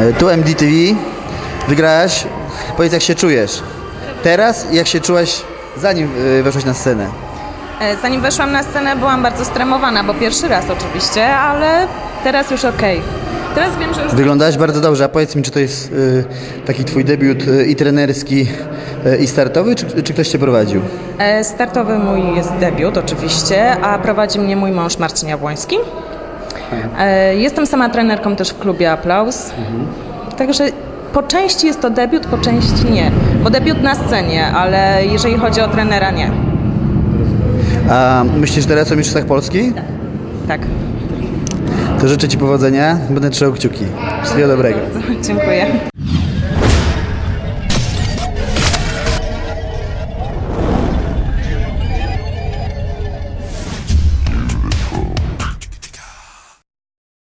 E, Tu MDTV, wygrałaś. Powiedz jak się czujesz. Teraz i jak się czułaś zanim e, weszłaś na scenę. E, Zanim weszłam na scenę, byłam bardzo stremowana, bo pierwszy raz oczywiście, ale teraz już okej. Teraz wiem, że już Wyglądałaś bardzo dobrze, a powiedz mi, czy to jest taki twój debiut i trenerski i startowy, czy, czy ktoś cię prowadził? E, Startowy mój jest debiut oczywiście, a prowadzi mnie mój mąż Marcin Jabłoński. E, Jestem sama trenerką też w klubie Aplauz. Także po części jest to debiut, po części nie. Bo debiut na scenie, ale jeżeli chodzi o trenera, nie. A myślisz teraz o Mistrzostwach Polski? Tak. To życzę Ci powodzenia, będę trzymał kciuki. Wszystkiego dobrego. Dziękuję.